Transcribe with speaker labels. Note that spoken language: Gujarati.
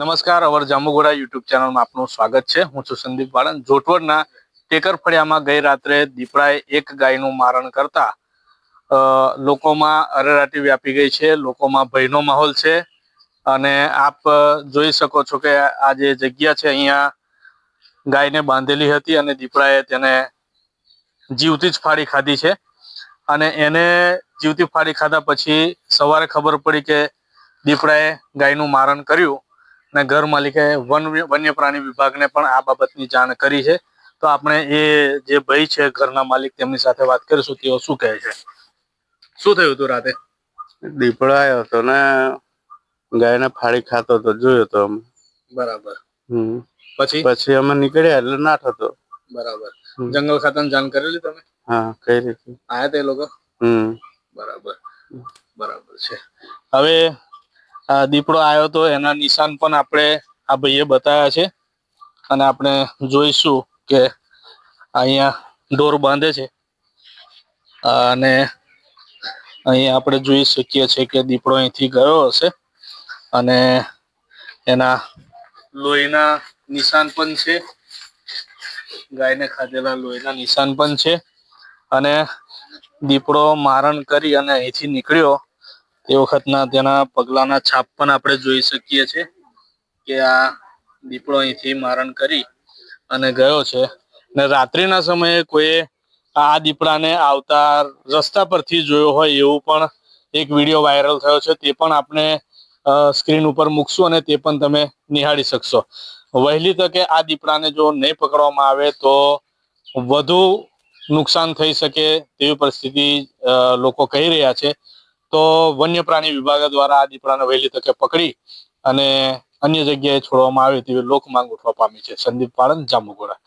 Speaker 1: નમસ્કાર, અવર જાંબુગોડા યુટ્યુબ ચેનલમાં આપનું સ્વાગત છે. હું છું સંદીપ વાળન. જોટવડના ટેકરફળિયામાં ગઈ રાત્રે દીપડાએ એક ગાયનું મારણ કરતા લોકોમાં અરેરાટી વ્યાપી ગઈ છે. લોકોમાં ભયનો માહોલ છે. અને આપ જોઈ શકો છો કે આ જે જગ્યા છે, અહીંયા ગાયને બાંધેલી હતી અને દીપડાએ તેને જીવતી જ ફાડી ખાધી છે. અને એને જીવતી ફાડી ખાધા પછી સવારે ખબર પડી કે દીપડાએ ગાયનું મારણ કર્યું. અને ઘર માલિકે વન વન્ય પ્રાણી વિભાગને પણ આ બાબતની જાણ કરી છે. તો આપણે એ જે ભાઈ છે ઘરના માલિક તેમની સાથે વાત કરીશું તેઓ શું કહે છે? શું થયું હતું રાતે?
Speaker 2: દીપડાયો હતો ને ગાયને ફાળી ખાતો હતો જોયો તો અમે.
Speaker 1: બરાબર.
Speaker 2: હમ.
Speaker 1: પછી?
Speaker 2: પછી અમે નીકળ્યા એટલે ના થતો
Speaker 1: બરાબર. જંગલ ખાતાને જાણ કરેલી તમે?
Speaker 2: હા કઈ રીતે
Speaker 1: આયા તે લોકો?
Speaker 2: હમ.
Speaker 1: બરાબર. બરાબર છે. હવે દીપડો આવ્યો તો એના નિશાન પણ આપણે આ ભાઈએ બતાવ્યા છે. અને આપણે જોઈશું કે અહીંયા ડોર બાંધે છે. અને અહીંયા આપણે જોઈ શકીએ છીએ કે દીપડો અહીંથી ગયો હશે. અને એના લોહીના નિશાન પણ છે. ગાયને ખાધેલા લોહીના નિશાન પણ છે. અને દીપડો મારણ કરી અને અહીંથી નીકળ્યો. તે વખતના તેના પગલાના છાપ પણ આપણે જોઈ શકીએ છીએ કે આ દીપડો અહીંથી મારણ કરી અને ગયો છે. ને રાત્રિના સમયે કોઈએ આ દીપડાને આવતા રસ્તા પરથી જોયો હોય એવું પણ એક વીડિયો વાયરલ થયો છે. તે પણ આપણે સ્ક્રીન ઉપર મૂકશું અને તે પણ તમે નિહાળી શકશો. વહેલી તકે આ દીપડાને જો નહીં પકડવામાં આવે તો વધુ નુકસાન થઈ શકે તેવી પરિસ્થિતિ લોકો કહી રહ્યા છે. તો વન્ય પ્રાણી વિભાગ દ્વારા આ દીપડાને વહેલી તકે પકડી અને અન્ય જગ્યાએ છોડવામાં આવે તેવી લોક માંગ ઉઠવા પામી છે. સંદીપ પાળન જાંબુગોડા